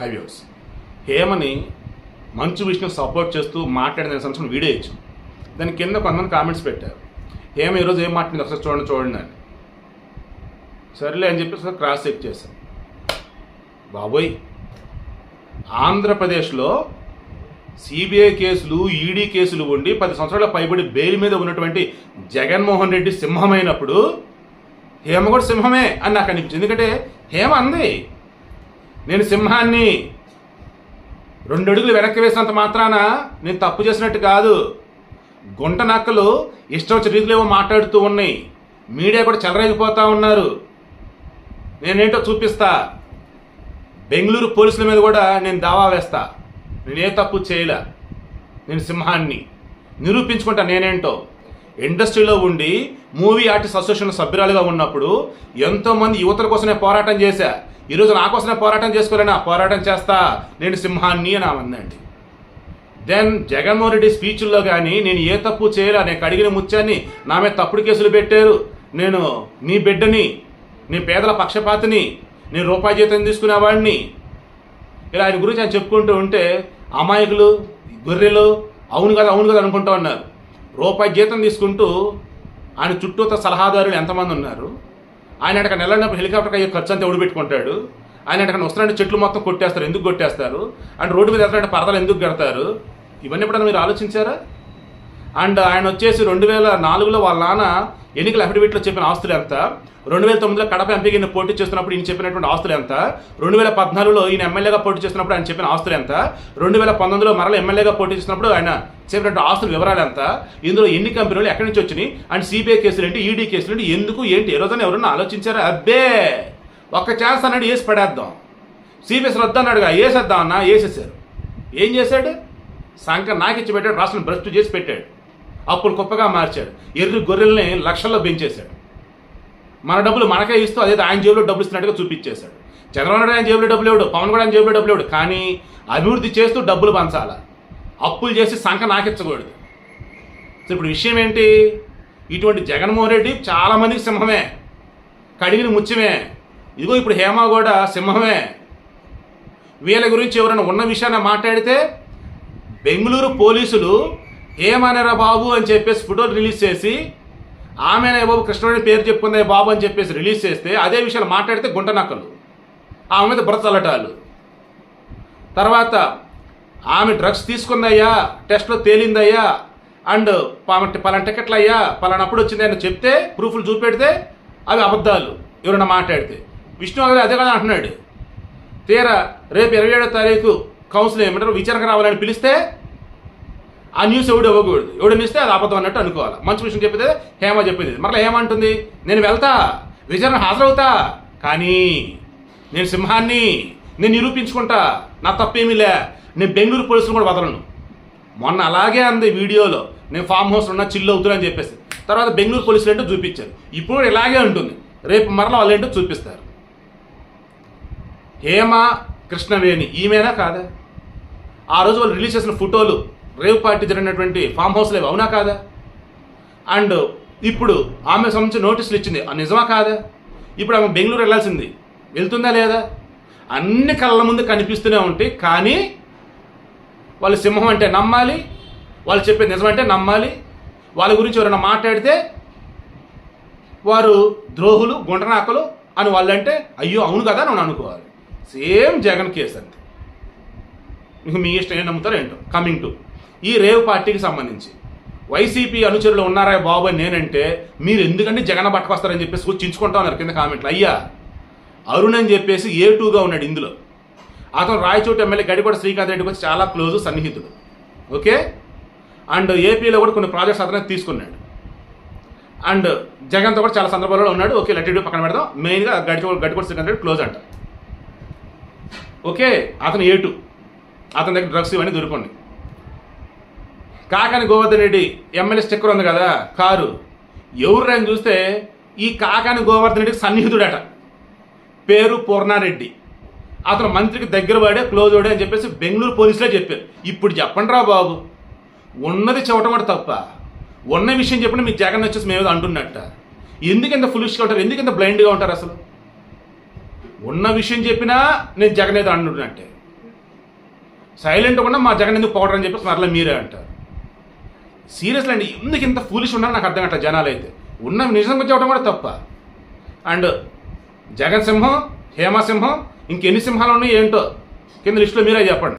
హైవ్యూస్ హేమని Manchu Vishnu support చేస్తూ మాట్లాడిన సంవత్సరం వీడియో ఇచ్చాం. దాని కింద కొంతమంది కామెంట్స్ పెట్టారు. హేమ ఈరోజు ఏం మాట్లాడింది? ఒకసారి చూడండి చూడండి అని. సర్లే అని చెప్పి ఒకసారి క్రాస్ చెక్ చేశాను బాబోయ్ ఆంధ్రప్రదేశ్లో సిబిఐ కేసులు ఈడీ కేసులు ఉండి పది సంవత్సరాల పైబడి బెయిల్ మీద ఉన్నటువంటి జగన్మోహన్ రెడ్డి సింహమైనప్పుడు హేమ కూడా సింహమే అని నాకు అనిపించింది. ఎందుకంటే హేమ అంది నేను సింహాన్ని రెండు అడుగులు వెనక్కి వేసినంత మాత్రాన నేను తప్పు చేసినట్టు కాదు. గుంట నక్కలు ఇష్టం వచ్చిన రీతిలో ఏవో మాట్లాడుతూ ఉన్నాయి. మీడియా కూడా చెలరేగిపోతూ ఉన్నారు. నేనేంటో చూపిస్తా. బెంగళూరు పోలీసుల మీద కూడా నేను దావా వేస్తా. నేను ఏ తప్పు చేయలే. నేను సింహాన్ని నిరూపించుకుంటా నేనేంటో. ఇండస్ట్రీలో ఉండి మూవీ ఆర్టిస్ట్ అసోసియేషన్ సభ్యురాలుగా ఉన్నప్పుడు ఎంతోమంది యువతల కోసమే పోరాటం చేశా. ఈరోజు నా కోసమే పోరాటం చేసుకోలేనా? పోరాటం చేస్తా. నేను సింహాన్ని అని ఆమందండి దెన్ జగన్మోహన్ రెడ్డి స్పీచ్ల్లో కానీ నేను ఏ తప్పు చేయలే నేను కడిగిన ముత్యాన్ని నా మీద తప్పుడు కేసులు పెట్టారు. నేను నీ బిడ్డని నీ పేదల పక్షపాతిని నేను రూపాయి జీతం తీసుకునేవాడిని ఇలా ఆయన గురించి ఆయన చెప్పుకుంటూ ఉంటే అమాయకులు గొర్రెలు అవును కదా అవును కదా అనుకుంటూ ఉన్నారు. రూపాయి జీతం తీసుకుంటూ ఆయన చుట్టూతో సలహాదారులు ఎంతమంది ఉన్నారు? ఆయన అక్కడ నెలన్నప్పుడు హెలికాప్టర్ అయ్యే ఖర్చు అంతా ఎవడు పెట్టుకుంటాడు? ఆయన అక్కడ వస్తున్నట్టు చెట్లు మొత్తం కొట్టేస్తారు ఎందుకు కొట్టేస్తారు? అండ్ రోడ్డు మీద వెళ్తారంటే పరదలు ఎందుకు కడతారు? ఇవన్నీ ఎప్పుడైనా మీరు ఆలోచించారా? అండ్ ఆయన వచ్చేసి రెండు వేల నాలుగులో వాళ్ళ నాన్న ఎన్నికల అఫిడవిట్లో చెప్పిన ఆస్తులు ఎంత? రెండు వేల తొమ్మిదిలో కడప ఎంపీకి ఈయన పోటీ చేస్తున్నప్పుడు ఈయన చెప్పినటువంటి ఆస్తులు ఎంత? రెండు వేల పద్నాలుగులో ఈయన ఎమ్మెల్యేగా పోటీ చేస్తున్నప్పుడు ఆయన చెప్పిన ఆస్తులు ఎంత? రెండు వేల పంతొమ్మిదిలో మరల ఎమ్మెల్యేగా పోటీ చేసినప్పుడు ఆయన చెప్పినటువంటి ఆస్తుల వివరాలు ఎంత? ఇందులో ఎన్ని కంపెనీలు ఎక్కడి నుంచి వచ్చినాయి? అండ్ సిబిఐ కేసులు ఏంటి? ఈడీ కేసులు ఏంటి? ఎందుకు ఏంటి? ఏ రోజున ఎవరన్నా ఆలోచించారా? అబ్బే! ఒక్క ఛాన్స్ అన్నాడు వేసి పడేద్దాం. సిబిఎస్ వద్దన్నాడుగా వేసేద్దాం అన్న వేసేసారు ఏం చేశాడు? సంఖ నాకిచ్చి పెట్టాడు రాష్ట్రం భ్రష్టు చేసి పెట్టాడు. అప్పులు కుప్పగా మార్చాడు. ఎర్రి గొర్రెల్ని లక్షల్లో పెంచేశాడు. మన డబ్బులు మనకే ఇస్తూ అదే ఆయన జేబులో డబ్బులు ఇస్తున్నట్టుగా చూపించేశాడు. చంద్రబాబు నాయుడు ఆయన జేబులో డబ్బులు ఇవ్వడు పవన్ కూడా ఆయన జేబులో డబ్బులు ఇవ్వడు కానీ అభివృద్ధి చేస్తూ డబ్బులు పంచాల. అప్పులు చేసి సంఖ నాకిచ్చకూడదు. సో ఇప్పుడు విషయం ఏంటి? ఇటువంటి జగన్మోహన్ రెడ్డి చాలామందికి సింహమే. కడిగిన ముత్యమే. ఇదిగో ఇప్పుడు హేమ కూడా సింహమే. వీళ్ళ గురించి ఎవరైనా ఉన్న విషయాన్ని మాట్లాడితే బెంగళూరు పోలీసులు ఏమనరా బాబు అని చెప్పేసి ఫోటోలు రిలీజ్ చేసి ఆమెనే బాబు కృష్ణుడి పేరు చెప్పుకుందే బాబు అని చెప్పేసి రిలీజ్ చేస్తే అదే విషయాలు మాట్లాడితే గుంట నక్కలు. ఆమె మీద బ్రతలటాలు తర్వాత ఆమె డ్రగ్స్ తీసుకుందయ్యా టెస్ట్లో తేలిందయ్యా అండ్ పలానా టికెట్లు అయ్యా పలానప్పుడు వచ్చింది అని చెప్తే ప్రూఫ్లు చూపెడితే అవి అబద్ధాలు. ఎవరైనా మాట్లాడితే. విష్ణు గారు అదే కదా అంటున్నాడు. తీరా రేపు ఇరవై ఏడో తారీఖు కౌన్సిల్ ఏమంటారు విచారణకు రావాలని పిలిస్తే ఆ న్యూస్ ఎవడు ఇవ్వకూడదు. ఎవడు ఇస్తే అది అబద్ధం అన్నట్టు అనుకోవాలి. మంచి విషయం చెప్పేది హేమ చెప్పింది మరలా ఏమంటుంది నేను వెళ్తా విచారణ హాజరవుతా కానీ నేను సింహాన్ని నేను నిరూపించుకుంటా నా తప్పేమీ లే నేను బెంగళూరు పోలీసులు కూడా వదలను. మొన్న అలాగే అంది వీడియోలో నేను ఫామ్ హౌస్ ఉన్న చిల్లు అవుతున్నా అని చెప్పేసి. తర్వాత బెంగళూరు పోలీసులు ఏంటో చూపించారు. ఇప్పుడు ఇలాగే ఉంటుంది రేపు మరలా వాళ్ళు ఏంటో చూపిస్తారు. హేమ కృష్ణవేణి ఈమెనా కాదా? ఆ రోజు వాళ్ళు రిలీజ్ చేసిన ఫోటోలు రేవ్ పార్టీ జరిగినటువంటి ఫామ్ హౌస్ లేవు అవునా కాదా? అండ్ ఇప్పుడు ఆమె సంబంధించి నోటీసులు ఇచ్చింది నిజమా కాదా? ఇప్పుడు ఆమె బెంగళూరు వెళ్ళాల్సింది వెళ్తుందా లేదా? అన్ని కళ్ళ ముందు కనిపిస్తూనే ఉంటాయి కానీ వాళ్ళు సింహం అంటే నమ్మాలి వాళ్ళు చెప్పే నిజం అంటే నమ్మాలి వాళ్ళ గురించి ఎవరైనా మాట్లాడితే వారు ద్రోహులు గుంటనాకలు అని వాళ్ళంటే అయ్యో అవును కదా అని అనుకోవాలి. సేమ్ జగన్ కేసు అంతే. మీకు మీ ఇష్టం ఏం నమ్ముతారో ఏంటో కమింగ్ టు. ఈ రేవ్ పార్టీకి సంబంధించి. వైసీపీ అనుచరులు ఉన్నారా బాబు అని నేనంటే మీరు ఎందుకంటే జగన్ పట్టుకొస్తారని చెప్పేసి కూర్చొని చించుకుంటా ఉన్నారు కింద కామెంట్లు. అయ్యా అరుణ్ అని చెప్పేసి ఏ టూగా ఉన్నాడు ఇందులో. అతను రాయచోటి ఎమ్మెల్యే గడిపడ శ్రీకాంత్ రెడ్డికి వచ్చి చాలా క్లోజ్ సన్నిహితుడు. ఓకే? అండ్ ఏపీలో కూడా కొన్ని ప్రాజెక్ట్స్ అతను తీసుకున్నాడు. అండ్ జగన్తో కూడా చాలా సందర్భాల్లో ఉన్నాడు. ఓకే లెట్ పక్కన పెడదాం. మెయిన్గా గడిచో గడిపడ శ్రీకాంత్ రెడ్డి క్లోజ్ అంట. ఓకే అతను ఏటు అతని దగ్గర డ్రగ్స్ ఇవన్నీ దొరుకుండి కాకాని గోవర్ధన్ రెడ్డి ఎమ్మెల్యే స్టిక్కర్ ఉంది కదా కారు. ఎవరు అని చూస్తే ఈ కాకాని గోవర్ధన్ రెడ్డికి సన్నిహితుడట. పేరు పూర్ణారెడ్డి. అతను మంత్రికి దగ్గర వాడే క్లోజ్ వాడే అని చెప్పేసి బెంగళూరు పోలీసులే చెప్పారు. ఇప్పుడు చెప్పండి రా బాబు. ఉన్నది చెప్పడం కూడా తప్ప. ఉన్న విషయం చెప్పిన మీ జగన్ వచ్చేసి మేము అంటున్నట్ట. ఎందుకు ఇంత ఫులిష్గా ఉంటారు? ఎందుకు ఇంత బ్లైండ్గా ఉంటారు అసలు? ఉన్న విషయం చెప్పినా నేను జగన్ ఏదో అంటున్నట్టే. సైలెంట్ కూడా మా జగన్ ఎందుకు పోవడం అని చెప్పేసి మరలా మీరే అంటారు. సీరియస్లీ అండి ఎందుకు ఇంత ఫూలిష్ ఉండాలి నాకు అర్థం కట్ట జనాలు అయితే ఉన్న నిజంగా చెప్పడం కూడా తప్ప. అండ్ జగన్ సింహం హేమ సింహం ఇంకెన్ని సింహాలు ఉన్నాయి ఏంటో కింద లిస్టులో మీరే చెప్పండి.